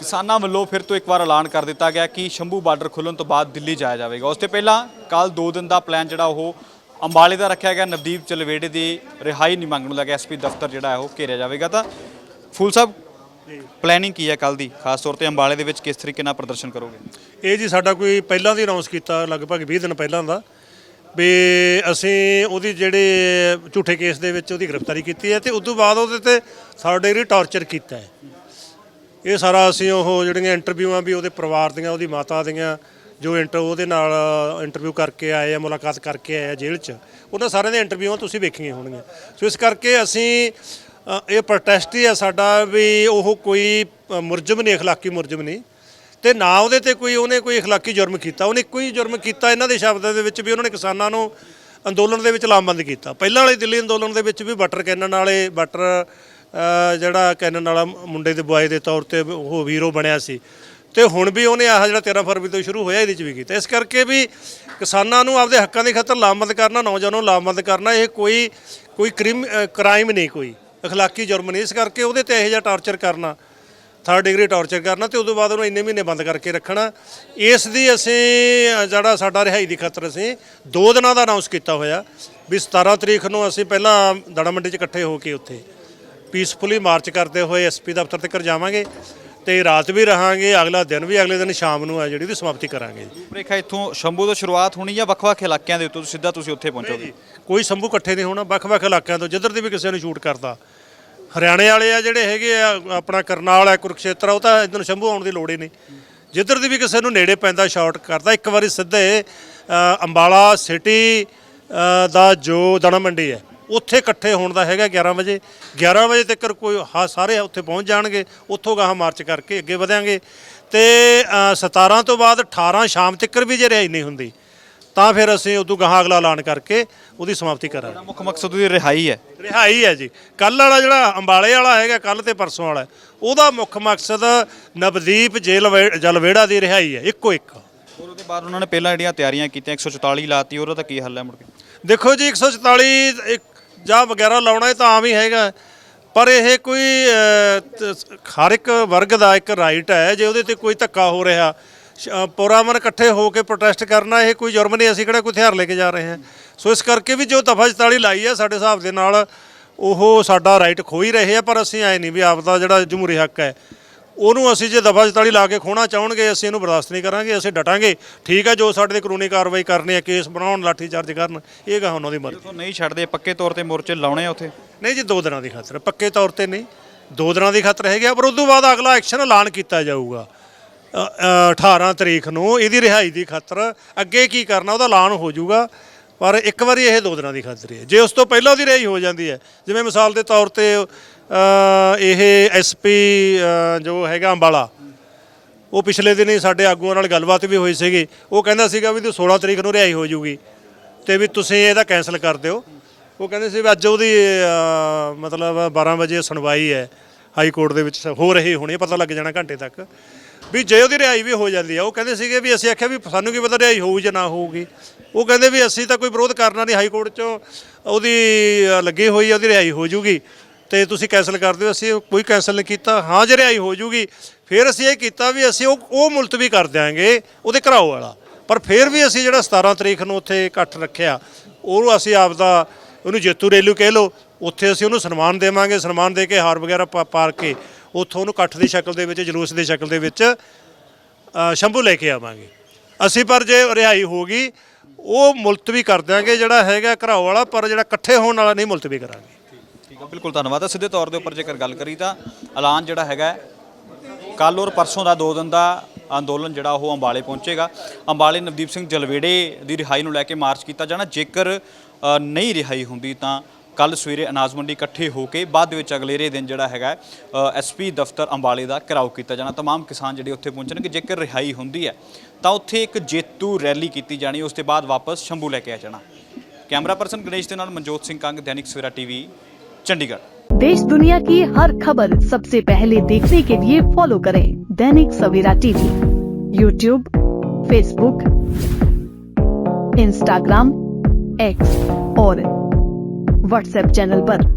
ਕਿਸਾਨਾਂ ਵੱਲੋਂ ਫਿਰ ਤੋਂ ਇੱਕ ਵਾਰ ਐਲਾਨ ਕਰ ਦਿੱਤਾ ਗਿਆ ਕਿ ਸ਼ੰਭੂ ਬਾਰਡਰ ਖੁੱਲਣ ਤੋਂ ਬਾਅਦ ਦਿੱਲੀ ਜਾਇਆ ਜਾਵੇਗਾ। ਉਸ ਤੋਂ ਪਹਿਲਾਂ ਕੱਲ 2 ਦਿਨ ਦਾ ਪਲਾਨ ਜਿਹੜਾ ਉਹ ਅੰਬਾਲੇ ਦਾ ਰੱਖਿਆ ਗਿਆ। ਨਵਦੀਪ ਚਲਵੇੜੇ ਦੀ ਰਿਹਾਈ ਨਹੀਂ ਮੰਗਣ ਨੂੰ ਲੈ ਕੇ ਐਸਪੀ ਦਫ਼ਤਰ ਜਿਹੜਾ ਹੈ ਉਹ ਘੇਰਿਆ ਜਾਵੇਗਾ। ਤਾਂ ਫੂਲ ਸਾਹਿਬ ਪਲੈਨਿੰਗ ਕੀ ਹੈ ਕੱਲ ਦੀ? ਖਾਸ ਤੌਰ ਤੇ ਅੰਬਾਲੇ ਦੇ ਵਿੱਚ ਕਿਸ ਤਰੀਕੇ ਨਾਲ ਪ੍ਰਦਰਸ਼ਨ ਕਰੋਗੇ? ਇਹ ਜੀ ਸਾਡਾ ਕੋਈ ਪਹਿਲਾਂ ਦੀ ਅਨਾਉਂਸ ਕੀਤਾ ਲਗਭਗ 20 ਦਿਨ ਪਹਿਲਾਂ ਦਾ। ਵੀ ਅਸੀਂ ਉਹਦੀ ਜਿਹੜੇ ਝੂਠੇ ਕੇਸ ਦੇ ਵਿੱਚ ਉਹਦੀ ਗ੍ਰਿਫਤਾਰੀ ਕੀਤੀ ਹੈ ਤੇ ਉਸ ਤੋਂ ਬਾਅਦ ਉਹਦੇ ਤੇ ਸਾਡੇ ਲਈ ਟਾਰਚਰ ਕੀਤਾ ਹੈ। ਇਹ ਸਾਰਾ ਅਸੀਂ ਉਹ ਜਿਹੜੀਆਂ ਇੰਟਰਵਿਊਆਂ ਵੀ ਉਹਦੇ ਪਰਿਵਾਰ ਦੀਆਂ ਉਹਦੀ ਮਾਤਾ ਦੀਆਂ ਜੋ ਇੰਟਰ ਉਹਦੇ ਨਾਲ ਇੰਟਰਵਿਊ ਕਰਕੇ ਆਏ ਆ ਮੁਲਾਕਾਤ ਕਰਕੇ ਆਏ ਆ ਜੇਲ੍ਹ 'ਚ ਉਹਨਾਂ ਸਾਰਿਆਂ ਦੀਆਂ ਇੰਟਰਵਿਊਆਂ ਤੁਸੀਂ ਵੇਖੀਆਂ ਹੋਣਗੀਆਂ ਸੋ ਇਸ ਕਰਕੇ ਅਸੀਂ ਅ, ਇਹ ਪ੍ਰੋਟੈਸਟ ਹੀ ਹੈ ਸਾਡਾ ਵੀ ਉਹ ਕੋਈ ਅ, ਮੁਰਜਮ ਨਹੀਂ اخلاقی ਮੁਰਜਮ ਨਹੀਂ ਤੇ ਨਾ ਉਹਦੇ ਤੇ ਕੋਈ ਉਹਨੇ ਕੋਈ اخلاقی ਜੁਰਮ ਕੀਤਾ ਉਹਨੇ ਇੱਕੋ ਹੀ ਜੁਰਮ ਕੀਤਾ ਇਹਨਾਂ ਦੇ ਸ਼ਬਦਾਂ ਦੇ ਵਿੱਚ ਵੀ ਉਹਨਾਂ ਨੇ ਕਿਸਾਨਾਂ ਨੂੰ ਅੰਦੋਲਨ ਦੇ ਵਿੱਚ ਲਾਮਬੰਦ ਕੀਤਾ ਪਹਿਲਾਂ ਵਾਲੇ ਦਿੱਲੀ ਅੰਦੋਲਨ ਦੇ ਵਿੱਚ ਵੀ ਬਟਰ ਕੈਨਨ ਵਾਲੇ ਬਟਰ ਅ, ਜਿਹੜਾ ਕੈਨਨ ਵਾਲਾ ਮੁੰਡੇ ਦੇ ਬੁਆਏ ਦੇ ਤੌਰ ਤੇ ਉਹ ਹੀਰੋ ਬਣਿਆ ਸੀ ਤੇ ਹੁਣ ਵੀ ਉਹਨੇ ਆਹ ਜਿਹੜਾ 13 ਫਰਵਰੀ ਤੋਂ ਸ਼ੁਰੂ ਹੋਇਆ ਇਹਦੇ ਚ ਵੀ ਕੀਤਾ ਇਸ ਕਰਕੇ ਵੀ ਕਿਸਾਨਾਂ ਨੂੰ ਆਪਦੇ ਹੱਕਾਂ ਦੀ ਖਾਤਰ ਲਾਮਬੰਦ ਕਰਨਾ ਨੌਜਵਾਨਾਂ ਨੂੰ ਲਾਮਬੰਦ ਕਰਨਾ ਇਹ ਕੋਈ ਕੋਈ ਕ੍ਰਿਮ ਕ੍ਰਾਈਮ ਨਹੀਂ ਕੋਈ اخلاقی ਜੁਰਮ ਨਹੀਂ ਇਸ ਕਰਕੇ ਉਹਦੇ ਤੇ ਇਹੋ ਜਿਹਾ ਟਾਰਚਰ ਕਰਨਾ ਥਰਡ ਡਿਗਰੀ ਟਾਰਚਰ ਕਰਨਾ ਤੇ ਉਦੋਂ ਬਾਅਦ ਉਹਨੂੰ ਇੰਨੇ ਮਹੀਨੇ ਬੰਦ ਕਰਕੇ ਰੱਖਣਾ ਇਸ ਦੀ ਅਸੀਂ ਅ, ਜਿਹੜਾ ਸਾਡਾ ਰਿਹਾਈ ਦੀ ਖਾਤਰ ਅਸੀਂ ਦੋ ਦਿਨਾਂ ਦਾ ਅਨਾਉਂਸ ਕੀਤਾ ਹੋਇਆ ਵੀ 17 ਤਰੀਕ ਨੂੰ ਅਸੀਂ ਪਹਿਲਾਂ ਦੜਾ ਮੰਡੀ 'ਚ ਇਕੱਠੇ ਹੋ ਕੇ ਉੱਥੇ ਪੀਸਫੁਲੀ ਮਾਰਚ ਕਰਦੇ ਹੋਏ ਐਸਪੀ ਦਫ਼ਤਰ ਤੱਕ ਜਾਵਾਂਗੇ ਤੇ ਰਾਤ ਵੀ ਰਹਾਂਗੇ ਅਗਲਾ ਦਿਨ ਵੀ ਅਗਲੇ ਦਿਨ ਸ਼ਾਮ ਨੂੰ ਆ ਜਿਹੜੀ ਉਹਦੀ ਸਮਾਪਤੀ ਕਰਾਂਗੇ ਜੀ। ਰੇਖਾ ਇੱਥੋਂ ਸ਼ੰਭੂ ਤੋਂ ਸ਼ੁਰੂਆਤ ਹੋਣੀ ਜਾਂ ਵੱਖ-ਵੱਖ ਇਲਾਕਿਆਂ ਦੇ ਉੱਤੋਂ? ਸਿੱਧਾ ਤੁਸੀਂ ਉੱਥੇ ਪਹੁੰਚੋਗੇ ਕੋਈ ਸੰਭੂ ਇਕੱਠੇ ਨਹੀਂ ਹੋਣਾ ਵੱਖ-ਵੱਖ ਇਲਾਕਿਆਂ ਤੋਂ ਜਿੱਧਰ ਦੀ ਵੀ ਕਿਸੇ ਨੂੰ ਸ਼ੂਟ ਕਰਦਾ। ਹਰਿਆਣੇ ਵਾਲੇ ਆ ਜਿਹੜੇ ਹੈਗੇ ਆ ਆਪਣਾ ਕਰਨਾਲ ਹੈ ਕੁਰਕਸ਼ੇਤਰ ਉਹ ਤਾਂ ਇਧਰ ਸ਼ੰਭੂ ਆਉਣ ਦੀ ਲੋੜ ਹੀ ਨਹੀਂ। ਜਿੱਧਰ ਦੀ ਵੀ ਕਿਸੇ ਨੂੰ ਨੇੜੇ ਪੈਂਦਾ ਸ਼ਾਰਟ ਕਰਦਾ ਇੱਕ ਵਾਰੀ ਸਿੱਧੇ ਅੰਬਾਲਾ ਸਿਟੀ ਦਾ ਜੋ ਦਣਾ ਮੰਡੀ ਹੈ। ਉੱਥੇ ਇਕੱਠੇ ਹੋਣ ਦਾ ਹੈਗਾ 11 ਵਜੇ। 11 ਵਜੇ ਤੱਕ ਕੋਈ ਹਾਂ ਸਾਰੇ ਉੱਥੇ ਪਹੁੰਚ ਜਾਣਗੇ। ਉੱਥੋਂ ਗਾਹਾਂ ਮਾਰਚ ਕਰਕੇ ਅੱਗੇ ਵਧਾਂਗੇ। ਤੇ ਅ, 17 ਤੋਂ ਬਾਅਦ 18 ਸ਼ਾਮ ਤੱਕ ਵੀ ਜੇ ਰਿਹਾਈ ਨਹੀਂ ਹੁੰਦੀ ਤਾਂ ਫਿਰ ਅਸੀਂ ਉਦੋਂ ਗਾਹਾਂ ਅਗਲਾ ਐਲਾਨ ਕਰਕੇ ਉਹਦੀ ਸਮਾਪਤੀ ਕਰਾਂਗੇ। ਮੁੱਖ ਮਕਸਦ ਉਹਦੀ ਰਿਹਾਈ ਹੈ। ਰਿਹਾਈ ਹੈ ਜੀ। ਕੱਲ ਵਾਲਾ ਜਿਹੜਾ ਅੰਬਾਲੇ ਵਾਲਾ ਹੈਗਾ ਕੱਲ ਤੇ ਪਰਸੋਂ ਵਾਲਾ ਉਹਦਾ ਮੁੱਖ ਮਕਸਦ ਨਵਦੀਪ ਜੇਲ੍ਹ ਵੇ- ਜਲਵੇੜਾ ਦੀ ਰਿਹਾਈ ਹੈ ਇੱਕੋ ਇੱਕ। ਔਰ ਉਹਦੇ ਬਾਅਦ ਉਹਨਾਂ ਨੇ ਪਹਿਲਾਂ ਜਿਹੜੀਆਂ ਤਿਆਰੀਆਂ ਕੀਤੀਆਂ 144 ਲਾਤੀ ਉਹਦਾ ਤਾਂ ਕੀ ਹੱਲ ਹੈ ਮੁੜ ਕੇ? ਦੇਖੋ ਜੀ 144 ਇੱਕ ਜਾਂ ਵਗੈਰਾ ਲਾਉਣਾ ਇਹ ਤਾਂ ਆਮ ਹੀ ਹੈਗਾ। ਪਰ ਇਹ ਕੋਈ ਹਰ ਇੱਕ ਵਰਗ ਦਾ ਇੱਕ ਰਾਈਟ ਹੈ, ਜੇ ਉਹਦੇ ਤੇ ਕੋਈ ਧੱਕਾ ਹੋ ਰਿਹਾ। ਸ਼- ਇਕੱਠੇ ਹੋ ਕੇ ਪ੍ਰੋਟੈਸਟ ਕਰਨਾ, ਇਹ ਕੋਈ ਜੁਰਮ ਨਹੀਂ, ਅਸੀਂ ਕਿਹੜਾ ਕੋਈ ਹਥਿਆਰ ਲੈ ਕੇ ਜਾ ਰਹੇ ਹਾਂ। ਸੋ ਇਸ ਕਰਕੇ ਵੀ ਜੋ ਦਫਾ 44 ਲਾਈ ਹੈ ਸਾਡੇ ਹਿਸਾਬ ਦੇ ਨਾਲ, ਉਹ ਸਾਡਾ ਰਾਈਟ ਖੋ ਹੀ ਰਹੇ ਆ, ਪਰ ਅਸੀਂ ਐ ਨਹੀਂ ਵੀ ਆਪਦਾ ਜਿਹੜਾ ਜਮਹੂਰੀ ਹੱਕ ਹੈ ਉਹਨੂੰ ਅਸੀਂ ਜੇ ਦਫਾ 44 ਲਾ ਕੇ ਖੋਣਾ ਚਾਹਣਗੇ ਅਸੀਂ ਇਹਨੂੰ ਬਰਦਾਸ਼ਤ ਨਹੀਂ ਕਰਾਂਗੇ ਅਸੀਂ ਡਟਾਂਗੇ। ਠੀਕ ਹੈ ਜੋ ਸਾਡੇ ਤੇ ਕਾਨੂੰਨੀ ਕਾਰਵਾਈ ਕਰਨੀ ਹੈ ਕੇਸ ਬਣਾਉਣ ਲਾਠੀ ਚਾਰਜ ਕਰਨ ਇਹ ਗਾ ਉਹਨਾਂ ਦੀ ਮਰਜ਼ੀ। ਨਹੀਂ ਛੱਡਦੇ ਪੱਕੇ ਤੌਰ ਤੇ ਮੋਰਚੇ ਲਾਉਣੇ ਆ ਉੱਥੇ? ਨਹੀਂ ਜੀ ਦੋ ਦਿਨਾਂ ਦੀ ਖਾਤਰ ਪੱਕੇ ਤੌਰ ਤੇ ਨਹੀਂ। ਦੋ ਦਿਨਾਂ ਦੀ ਖਾਤਰ ਹੈਗਾ ਪਰ ਉਸ ਤੋਂ ਬਾਅਦ ਅਗਲਾ ਐਕਸ਼ਨ ਐਲਾਨ ਕੀਤਾ ਜਾਊਗਾ। ਅ, ਅ, 18 ਤਰੀਕ ਨੂੰ ਇਹਦੀ ਰਿਹਾਈ ਦੀ ਖਾਤਰ ਅੱਗੇ ਕੀ ਕਰਨਾ ਉਹਦਾ ਐਲਾਨ ਹੋ ਜਾਊਗਾ। ਪਰ ਇੱਕ ਵਾਰੀ ਇਹ ਦੋ ਦਿਨਾਂ ਦੀ ਖਾਤਰ ਹੈ ਜੇ ਉਸ ਤੋਂ ਪਹਿਲਾਂ ਉਹਦੀ ਰਿਹਾਈ ਹੋ ਜਾਂਦੀ ਹੈ ਜਿਵੇਂ ਮਿਸਾਲ ਦੇ ਤੌਰ ਤੇ ਅ, ਇਹ ਐਸਪੀ ਜੋ ਹੈਗਾ ਅੰਬਾਲਾ ਉਹ ਪਿਛਲੇ ਦਿਨੀ ਸਾਡੇ ਆਗੂਆਂ ਨਾਲ ਗੱਲਬਾਤ ਵੀ ਹੋਈ ਸੀਗੀ। ਉਹ ਕਹਿੰਦਾ ਸੀਗਾ ਵੀ ਤੂੰ 16 ਤਰੀਕ ਨੂੰ ਰਿਹਾਈ ਹੋ ਜਾਊਗੀ ਤੇ ਵੀ ਤੁਸੀਂ ਇਹਦਾ ਕੈਨਸਲ ਕਰ ਦਿਓ। ਉਹ ਕਹਿੰਦੇ ਸੀ ਵੀ ਅੱਜ ਉਹਦੀ ਮਤਲਬ 12 ਵਜੇ ਸੁਣਵਾਈ ਹੈ। ਹਾਈ ਕੋਰਟ ਦੇ ਵਿੱਚ ਹੋ ਰਹੀ ਹੋਣੀ ਪਤਾ ਲੱਗ ਜਾਣਾ ਘੰਟੇ ਤੱਕ। ਵੀ ਜੇ ਉਹਦੀ ਰਿਹਾਈ ਵੀ ਹੋ ਜਾਂਦੀ ਆ, ਉਹ ਕਹਿੰਦੇ ਸੀਗੇ ਵੀ ਅਸੀਂ ਆਖਿਆ ਵੀ ਸਾਨੂੰ ਕੀ ਪਤਾ ਰਿਹਾਈ ਹੋਊ ਜਾਂ ਨਾ ਹੋਊਗੀ। ਉਹ ਕਹਿੰਦੇ ਵੀ ਅਸੀਂ ਤਾਂ ਕੋਈ ਵਿਰੋਧ ਕਰਨਾ ਨਹੀਂ, ਹਾਈ ਕੋਰਟ 'ਚੋਂ ਉਹਦੀ ਲੱਗੀ ਹੋਈ ਆ, ਉਹਦੀ ਰਿਹਾਈ ਹੋ ਜਾਊਗੀ ਤੇ ਤੁਸੀਂ ਕੈਨਸਲ ਕਰ ਦਿਓ, ਅਸੀਂ ਕੋਈ ਕੈਨਸਲ ਨਹੀਂ ਕੀਤਾ। ਹਾਂ, ਜੇ ਰਿਹਾਈ ਹੋ ਜਾਊਗੀ ਫਿਰ ਅਸੀਂ ਇਹ ਕੀਤਾ ਵੀ ਅਸੀਂ ਉਹ ਉਹ ਮੁਲਤਵੀ ਕਰ ਦਿਆਂਗੇ, ਉਹਦੇ ਘਰਾਓ ਵਾਲਾ। ਪਰ ਫਿਰ ਵੀ ਅਸੀਂ ਜਿਹੜਾ 17 ਤਰੀਕ ਨੂੰ ਉੱਥੇ ਇਕੱਠ ਰੱਖਿਆ ਉਹ ਅਸੀਂ ਆਪਦਾ, ਉਹਨੂੰ ਜੇਤੂ ਰੇਲੂ ਕਹਿ ਲਓ ਉੱਥੇ ਅਸੀਂ ਉਹਨੂੰ ਸਨਮਾਨ ਦੇਵਾਂਗੇ, ਸਨਮਾਨ ਦੇ ਕੇ ਹਾਰ ਵਗੈਰਾ ਪਾ, ਪਾਰ ਕੇ ਉੱਥੋਂ ਉਹਨੂੰ ਇਕੱਠ ਦੀ ਸ਼ਕਲ ਦੇ ਵਿੱਚ, ਜਲੂਸ ਦੀ ਸ਼ਕਲ ਦੇ ਵਿੱਚ ਸ਼ੰਭੂ ਲੈ ਕੇ ਆਵਾਂਗੇ। ਅਸੀਂ ਪਰ ਜੇ ਰਿਹਾਈ ਹੋ ਗਈ, ਉਹ ਮੁਲਤਵੀ ਕਰ ਦਿਆਂਗੇ, ਜਿਹੜਾ ਹੈਗਾ ਘਰਾਓ ਵਾਲਾ, ਪਰ ਜਿਹੜਾ ਇਕੱਠੇ ਹੋਣ ਵਾਲਾ ਨਹੀਂ ਮੁਲਤਵੀ ਕਰਾਂਗੇ। ਠੀਕ ਹੈ ਬਿਲਕੁਲ ਧੰਨਵਾਦ। ਹੈ ਸਿੱਧੇ ਤੌਰ ਦੇ ਉੱਪਰ ਜੇਕਰ ਗੱਲ ਕਰੀ ਤਾਂ ਐਲਾਨ ਜਿਹੜਾ ਹੈਗਾ ਕੱਲ ਔਰ ਪਰਸੋਂ ਦਾ ਦੋ ਦਿਨ ਦਾ ਅੰਦੋਲਨ ਜਿਹੜਾ ਉਹ ਅੰਬਾਲੇ ਪਹੁੰਚੇਗਾ। ਅੰਬਾਲੇ ਨਵਦੀਪ ਸਿੰਘ ਜਲਵੇੜੇ ਦੀ ਰਿਹਾਈ ਨੂੰ ਲੈ ਕੇ ਮਾਰਚ ਕੀਤਾ ਜਾਣਾ। ਜੇਕਰ ਨਹੀਂ ਰਿਹਾਈ ਹੁੰਦੀ ਤਾਂ ਕੱਲ ਸਵੇਰੇ ਅਨਾਜ ਮੰਡੀ ਇਕੱਠੇ ਹੋ ਕੇ ਬਾਅਦ ਦੇ ਵਿੱਚ ਅਗਲੇਰੇ ਦਿਨ ਜਿਹੜਾ ਹੈਗਾ ਐਸਪੀ ਦਫ਼ਤਰ ਅੰਬਾਲੇ ਦਾ ਘਿਰਾਓ ਕੀਤਾ ਜਾਣਾ तमाम ਕਿਸਾਨ ਜਿਹੜੇ ਉੱਥੇ ਪਹੁੰਚਣਗੇ ਜੇਕਰ ਰਿਹਾਈ ਹੁੰਦੀ ਹੈ ਤਾਂ ਉੱਥੇ ਇੱਕ ਜੇਤੂ ਰੈਲੀ ਕੀਤੀ ਜਾਣੀ ਉਸ ਤੋਂ ਬਾਅਦ ਵਾਪਸ ਸ਼ੰਭੂ ਲੈ ਕੇ ਆ ਜਾਣਾ ਕੈਮਰਾ ਪਰਸਨ ਗਣੇਸ਼ ਦੇ ਨਾਲ ਮਨਜੋਤ ਸਿੰਘ ਕੰਗ ਦੈਨਿਕ ਸਵੇਰਾ ਟੀਵੀ ਚੰਡੀਗੜ੍ਹ देश दुनिया की हर खबर सबसे पहले देखने के लिए फॉलो करें Dainik Savera TV YouTube Facebook Instagram X और व्हाट्सएप चैनल पर।